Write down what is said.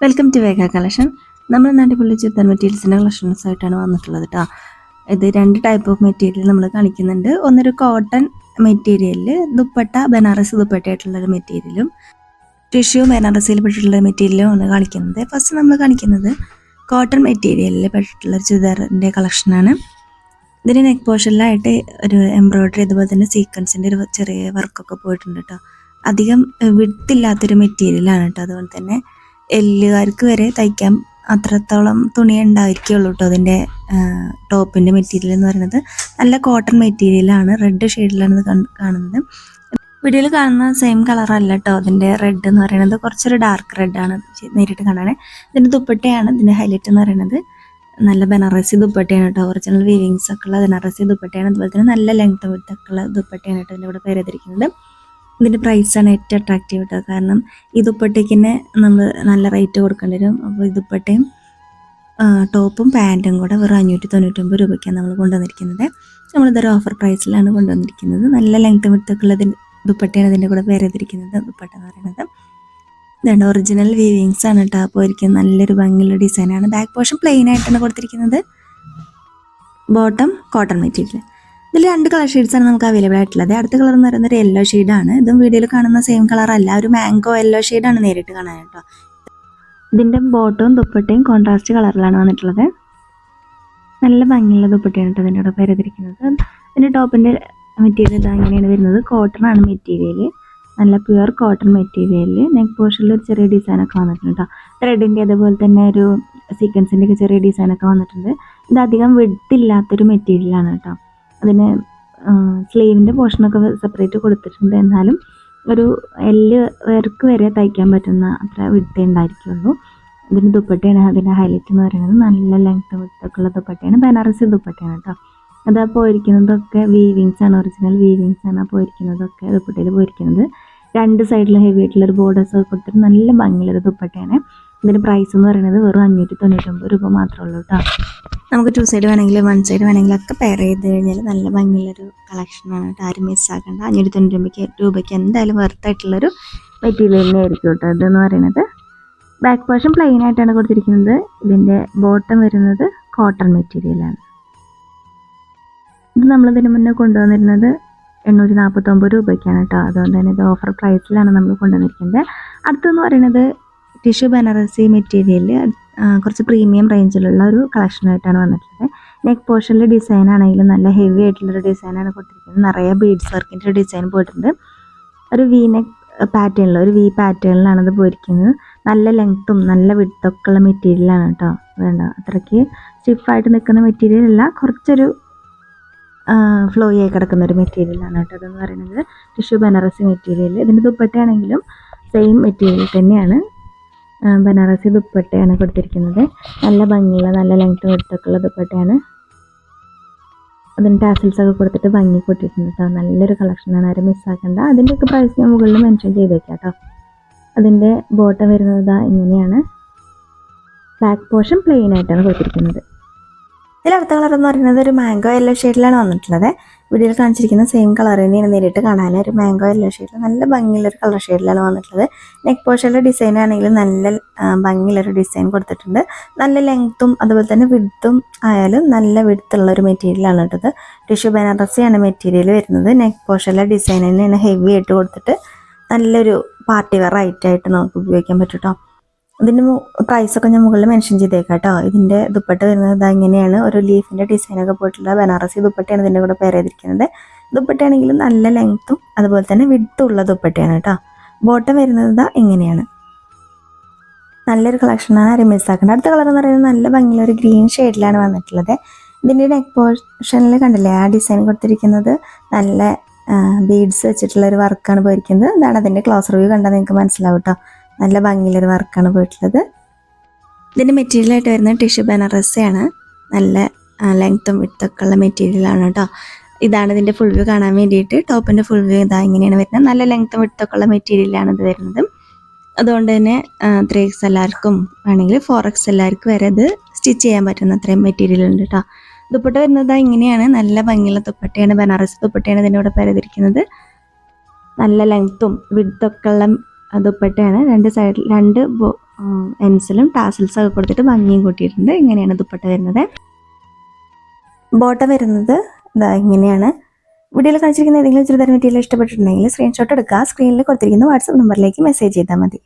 Welcome to വേഗ collection നമ്മൾ നാട്ടിൽ ചുരിദാർ മെറ്റീരിയൽസിന്റെ കളക്ഷൻസ് ആയിട്ടാണ് വന്നിട്ടുള്ളത് കേട്ടോ ഇത് രണ്ട് ടൈപ്പ് ഓഫ് മെറ്റീരിയൽ നമ്മൾ കാണിക്കുന്നുണ്ട്. ഒന്നൊരു കോട്ടൺ മെറ്റീരിയലിൽ ദുപ്പട്ട ബനാറസ് ദുപ്പട്ട ആയിട്ടുള്ളൊരു മെറ്റീരിയലും ടിഷ്യൂ ബനാറസിൽ പെട്ടിട്ടുള്ള മെറ്റീരിയലും ആണ് കാണിക്കുന്നത്. ഫസ്റ്റ് നമ്മൾ കാണിക്കുന്നത് കോട്ടൺ മെറ്റീരിയലിൽ പെട്ടിട്ടുള്ള ചുരിദാറിന്റെ കളക്ഷനാണ് ഇതിന് നെക്ക് പോർഷനിലായിട്ട് ഒരു എംബ്രോയ്ഡറി അതുപോലെ തന്നെ സീക്വൻസിന്റെ ഒരു ചെറിയ വർക്കൊക്കെ പോയിട്ടുണ്ട് കേട്ടോ അധികം വിടുത്തില്ലാത്തൊരു മെറ്റീരിയലാണ് കേട്ടോ അതുകൊണ്ട് തന്നെ എല്ലുകാർക്ക് വരെ തയ്ക്കാൻ അത്രത്തോളം തുണി ഉണ്ടായിരിക്കുള്ളൂ കേട്ടോ അതിന്റെ ടോപ്പിന്റെ മെറ്റീരിയൽ എന്ന് പറയുന്നത്. നല്ല കോട്ടൺ മെറ്റീരിയലാണ് റെഡ് ഷെയ്ഡിലാണ് കാണുന്നത്. വീഡിയോയിൽ കാണുന്ന സെയിം കളറല്ല കേട്ടോ അതിന്റെ റെഡ് എന്ന് പറയുന്നത്. കുറച്ചൊരു ഡാർക്ക് റെഡാണ് നേരിട്ട് കാണാനേ. ഇതിന്റെ ദുപ്പട്ടയാണ് ഇതിന്റെ ഹൈലൈറ്റ് എന്ന് പറയുന്നത്. നല്ല ബനാറസി ദുപ്പട്ടയാണ് കേട്ടോ ഒറിജിനൽ വീവിങ്സ് ഒക്കെ ഉള്ള ബനാറസി ദുപ്പട്ടയാണ്. അതുപോലെ തന്നെ നല്ല ലെങ്ത് വിട്ടൊക്കെ ഉള്ള ദുപ്പട്ടയാണ് കേട്ടോ ഇതിന്റെ ഇവിടെ പേരെതിരിക്കുന്നത് ഇതിന്റെ പ്രൈസാണ് ഏറ്റവും അട്രാക്റ്റീവ് കേട്ടോ കാരണം ഈ ദുപ്പട്ടയ്ക്കിന് നമ്മൾ നല്ല റേറ്റ് കൊടുക്കേണ്ടി വരും. അപ്പോൾ ഈ ദുപ്പട്ടയും ടോപ്പും പാന്റും കൂടെ വെറും അഞ്ഞൂറ്റി തൊണ്ണൂറ്റൊമ്പത് രൂപയ്ക്കാണ് നമ്മൾ കൊണ്ടുവന്നിരിക്കുന്നത്. നമ്മളിതൊരു ഓഫർ പ്രൈസിലാണ് കൊണ്ടുവന്നിരിക്കുന്നത്. നല്ല ലെങ്ത് വിട്ടൊക്കെ ഉള്ള ഇതിന്റെ ദുപ്പട്ടയാണ് ഇതിന്റെ കൂടെ പേര് ചെയ്തിരിക്കുന്നത്. ദുപ്പട്ട എന്ന് പറയുന്നത്. ഇതാണ് ഒറിജിനൽ വീവിങ്സ് ആണ് കേട്ടോ അപ്പോൾ ഒരിക്കലും നല്ലൊരു ഭംഗിയുള്ള ഡിസൈനാണ് ബാക്ക് പോർഷൻ പ്ലെയിൻ ആയിട്ടാണ് കൊടുത്തിരിക്കുന്നത്. ബോട്ടം കോട്ടൺ മെറ്റീരിയൽ ഇതിൽ രണ്ട് കളർ ഷെയ്ഡ്സാണ് നമുക്ക് അവൈലബിൾ ആയിട്ടുള്ളത്. അടുത്ത കളർ എന്ന് പറയുന്നത് യെല്ലോ ആണ്. ഇതും വീഡിയോയിൽ കാണുന്ന സെയിം കളർ അല്ല. ഒരു മാംഗോ യെല്ലോ ഷെയ്ഡാണ് നേരിട്ട് കാണാൻ കേട്ടോ. ഇതിന്റെ ബോട്ടവും ദുപ്പട്ടയും കോൺട്രാസ്റ്റ് കളറിലാണ് വന്നിട്ടുള്ളത്. നല്ല ഭംഗിയുള്ള ദുപ്പട്ടയാണ് കേട്ടോ ഇതിന്റെ കൂടെ പേരെതിരിക്കുന്നത് ഇതിന്റെ ടോപ്പിന്റെ മെറ്റീരിയൽ ഇതാ വരുന്നത്. കോട്ടൺ ആണ് മെറ്റീരിയൽ നല്ല പ്യുവർ കോട്ടൺ മെറ്റീരിയൽ നെക്ക് പോർഷനിൽ ഒരു ചെറിയ ഡിസൈനൊക്കെ വന്നിട്ടുണ്ട് കേട്ടോ. ത്രെഡിന്റെ അതുപോലെ തന്നെ ഒരു സീക്വൻസിന്റെ ഒക്കെ ചെറിയ ഡിസൈനൊക്കെ വന്നിട്ടുണ്ട്. ഇത് അധികം മെറ്റീരിയലാണ് കേട്ടോ. അതിന് സ്ലീവിന്റെ പോർഷനൊക്കെ സെപ്പറേറ്റ് കൊടുത്തിട്ടുണ്ട്. എന്നാലും ഒരു എല്ല് വർക്ക് വരെ തയ്ക്കാൻ പറ്റുന്ന അത്ര വിട്ടേ ഉണ്ടായിരിക്കുള്ളൂ. ഇതിന് ദുപ്പട്ടയാണ് അതിന്റെ ഹൈലൈറ്റ് എന്ന് പറയുന്നത്. നല്ല ലെങ്ത് വിട്ടൊക്കെ ഉള്ള ദുപ്പട്ടയാണ്. ബനാറസി ദുപ്പട്ടയാണ് കേട്ടോ. അതാ പോയിരിക്കുന്നതൊക്കെ വീവിങ്സ് ആണ്. ഒറിജിനൽ വീവിങ്സ് ആണ് പോയിരിക്കുന്നതൊക്കെ ദുപ്പട്ടയിൽ പോയിരിക്കുന്നത്. രണ്ട് സൈഡിലും ഹെവി ആയിട്ടുള്ള ഒരു ബോർഡേഴ്സ് ഒക്കെ കൊടുത്തിട്ട് നല്ല ഭംഗിയുള്ളൊരു ദുപ്പട്ടയാണ്. ഇതിന്റെ പ്രൈസ് എന്ന് പറയുന്നത് വെറും അഞ്ഞൂറ്റി തൊണ്ണൂറ്റൊമ്പത് രൂപ മാത്രമേ ഉള്ളൂ കേട്ടോ. നമുക്ക് ടു സൈഡ് വേണമെങ്കിലും വൺ സൈഡ് വേണമെങ്കിലും ഒക്കെ പെയർ ചെയ്ത് കഴിഞ്ഞാൽ നല്ല ഭംഗിയുള്ളൊരു കളക്ഷനാണ് കേട്ടോ. ആരും മിസ്സാക്കണ്ട അഞ്ഞൂറ്റി തൊണ്ണൂറ്റി രൂപയ്ക്ക് രൂപയ്ക്ക് എന്തായാലും വർത്തായിട്ടുള്ളൊരു മെറ്റീരിയൽ തന്നെ ആയിരിക്കും കേട്ടോ ഇതെന്ന് പറയുന്നത്. ബാക്ക് പോർഷൻ പ്ലെയിൻ ആയിട്ടാണ് കൊടുത്തിരിക്കുന്നത്. ഇതിന്റെ ബോട്ടം വരുന്നത് കോട്ടൺ മെറ്റീരിയലാണ് ഇത് നമ്മൾ ഇതിന് മുന്നേ കൊണ്ടുവന്നിരുന്നത് എണ്ണൂറ്റി നാൽപ്പത്തൊമ്പത് രൂപയ്ക്കാണ് കേട്ടോ. അതുകൊണ്ട് തന്നെ ഇത് ഓഫർ പ്രൈസിലാണ് നമ്മൾ കൊണ്ടുവന്നിരിക്കുന്നത്. അടുത്തെന്ന് പറയുന്നത് ടിഷ്യൂ ബനാറസി മെറ്റീരിയൽ കുറച്ച് പ്രീമിയം റേഞ്ചിലുള്ള ഒരു കളക്ഷനായിട്ടാണ് വന്നിട്ടുള്ളത്. നെക്ക് പോർഷനിൽ ഡിസൈൻ ആണെങ്കിലും നല്ല ഹെവി ആയിട്ടുള്ളൊരു ഡിസൈനാണ് കൊടുത്തിരിക്കുന്നത്. നിറയെ ബീഡ്സ് വർക്കിന്റെ ഒരു ഡിസൈൻ പോയിട്ടുണ്ട്. ഒരു വി നെക്ക് പാറ്റേണിൽ ഒരു വി പാറ്റേണിലാണ് അത് പോയിരിക്കുന്നത്. നല്ല ലെങ്ത്തും നല്ല വിടുത്തൊക്കെ ഉള്ള മെറ്റീരിയലാണ് കേട്ടോ വേണ്ട അത്രയ്ക്ക് സ്റ്റിഫായിട്ട് നിൽക്കുന്ന മെറ്റീരിയൽ അല്ല. കുറച്ചൊരു ഫ്ലോ ആയി കിടക്കുന്ന ഒരു മെറ്റീരിയലാണ് കേട്ടോ അതെന്ന് പറയുന്നത്. ടിഷ്യൂ ബനാറസി മെറ്റീരിയൽ ഇതിന്റെ ദുപ്പട്ടയാണെങ്കിലും സെയിം മെറ്റീരിയൽ തന്നെയാണ്. ബനാറസി ദുപ്പട്ടയാണ് കൊടുത്തിരിക്കുന്നത്. നല്ല ഭംഗിയുള്ള നല്ല ലെങ്ത് വെട്ടൊക്കെയുള്ള ദുപ്പട്ടയാണ്. അതിന് ടാസിൽസ് ഒക്കെ കൊടുത്തിട്ട് ഭംഗി കൊട്ടിട്ടുണ്ട് കേട്ടോ നല്ലൊരു കളക്ഷനാണ് ആരും മിസ്സാക്കേണ്ട അതിന്റെയൊക്കെ പ്രൈസ് ഞാൻ മുകളിൽ മെൻഷൻ ചെയ്തേക്കാം കേട്ടോ അതിന്റെ ബോട്ടം വരുന്നത് ഇങ്ങനെയാണ്. ബാക്ക് പോർഷൻ പ്ലെയിൻ ആയിട്ടാണ് കൊടുത്തിരിക്കുന്നത്. ഇതിൽ അടുത്ത കളർ എന്ന് പറയുന്നത് ഒരു മാംഗോ യെല്ലോ ഷെയ്ഡിലാണ് വന്നിട്ടുള്ളത്. വീഡിയോയിൽ കാണിച്ചിരിക്കുന്ന സെയിം കളർ തന്നെയാണ് നേരിട്ട് കാണാൻ. ഒരു മാംഗോ യെല്ലോ ഷെയ്ഡിൽ നല്ല ഭംഗിയുള്ള ഒരു കളർ ഷെയ്ഡിലാണ് വന്നിട്ടുള്ളത്. നെക്ക് പോഷയുടെ ഡിസൈൻ ആണെങ്കിലും നല്ല ഭംഗിയുള്ളൊരു ഡിസൈൻ കൊടുത്തിട്ടുണ്ട്. നല്ല ലെങ്ത്തും അതുപോലെ തന്നെ വിഡ്ത്തും ആയാലും നല്ല വിഡ്ത്തുള്ള ഒരു മെറ്റീരിയലാണ് കേട്ടത്. ടിഷ്യൂ ബനാറസിയാണ് മെറ്റീരിയൽ വരുന്നത്. നെക്ക് പോർഷനിലെ ഡിസൈൻ തന്നെയാണ് ഹെവി ആയിട്ട് കൊടുത്തിട്ട് നല്ലൊരു പാർട്ടി വെയർ ആയിട്ട് നമുക്ക് ഉപയോഗിക്കാൻ പറ്റും കേട്ടോ ഇതിന്റെ പ്രൈസൊക്കെ ഞാൻ മുകളിൽ മെൻഷൻ ചെയ്തേക്കാം കേട്ടോ. ഇതിന്റെ ദുപ്പട്ട വരുന്നത് ഇതാ ഇങ്ങനെയാണ്. ഒരു ലീഫിന്റെ ഡിസൈനൊക്കെ പോയിട്ടുള്ള ബനാറസി ദുപ്പട്ടയാണ് ഇതിന്റെ കൂടെ പേര് ചെയ്തിരിക്കുന്നത്. ദുപ്പട്ടയാണെങ്കിലും നല്ല ലെങ്ത്തും അതുപോലെ തന്നെ വിട്ടുള്ള ദുപ്പട്ടയാണ് കേട്ടോ. ബോട്ടം വരുന്നത് ഇതാ ഇങ്ങനെയാണ്. നല്ലൊരു കളക്ഷനാണ് ആരും മിസ്സാക്കേണ്ട അടുത്ത കളർ എന്ന് പറയുന്നത് നല്ല ഭംഗിയുള്ള ഒരു ഗ്രീൻ ഷെയ്ഡിലാണ് വന്നിട്ടുള്ളത്. ഇതിന്റെ നെക്ക് പോർഷനിൽ കണ്ടില്ലേ ആ ഡിസൈൻ കൊടുത്തിരിക്കുന്നത് നല്ല ബീഡ്സ് വെച്ചിട്ടുള്ള ഒരു വർക്കാണ് പോയിരിക്കുന്നത്. അതാണ് അതിന്റെ ക്ലോസ് റിവ്യൂ കണ്ടാൽ നിങ്ങൾക്ക് മനസ്സിലാവും കേട്ടോ. നല്ല ഭംഗിയുള്ളൊരു വർക്കാണ് പോയിട്ടുള്ളത് ഇതിന്റെ മെറ്റീരിയലായിട്ട് വരുന്നത് ടിഷ്യൂ ബനാറസയാണ്. നല്ല ലെങ്ത്തും വിട്ടൊക്കെ ഉള്ള മെറ്റീരിയലാണ് കേട്ടോ ഇതാണ് ഇതിന്റെ ഫുൾ വ്യൂ കാണാൻ വേണ്ടിയിട്ട് ടോപ്പിന്റെ ഫുൾ വ്യൂ ഇതാ ഇങ്ങനെയാണ് വരുന്നത്. നല്ല ലെങ്ത്തും വിട്ടൊക്കെ ഉള്ള മെറ്റീരിയലാണ് ഇത് വരുന്നത്. അതുകൊണ്ട് തന്നെ ത്രീ എക്സ് എല്ലാവർക്കും വേണമെങ്കിൽ ഫോർ എക്സ് എല്ലാവർക്കും വരെ ഇത് സ്റ്റിച്ച് ചെയ്യാൻ പറ്റുന്ന അത്രയും മെറ്റീരിയൽ ഉണ്ട് കേട്ടോ ദുപ്പട്ട വരുന്നത് ഇങ്ങനെയാണ്. നല്ല ഭംഗിയുള്ള ദുപ്പട്ടയാണ്. ബനാറസ് ദുപ്പട്ടയാണ് ഇതിന്റെ കൂടെ പരതിരിക്കുന്നത്. നല്ല ലെങ്ത്തും വിഡ്ത്തൊക്കെ ഉള്ള ദുപ്പട്ടയാണ് രണ്ട് സൈഡിൽ രണ്ട് എൻസിലും ടാസിൽസ് ഒക്കെ കൊടുത്തിട്ട് ഭംഗിയും കൂട്ടിയിട്ടുണ്ട്. ഇങ്ങനെയാണ് ദുപ്പട്ട വരുന്നത്. ബോട്ട വരുന്നത് ഇതാ ഇങ്ങനെയാണ്. വീഡിയോയിൽ കാണിച്ചിരിക്കുന്ന ഏതെങ്കിലും ചുരിദാർ മെറ്റീരിയൽ ഇഷ്ടപ്പെട്ടിട്ടുണ്ടെങ്കിൽ സ്ക്രീൻഷോട്ട് എടുക്കുക. സ്ക്രീനിൽ കൊടുത്തിരിക്കുന്ന വാട്സപ്പ് നമ്പറിലേക്ക് മെസ്സേജ് ചെയ്താൽ മതി.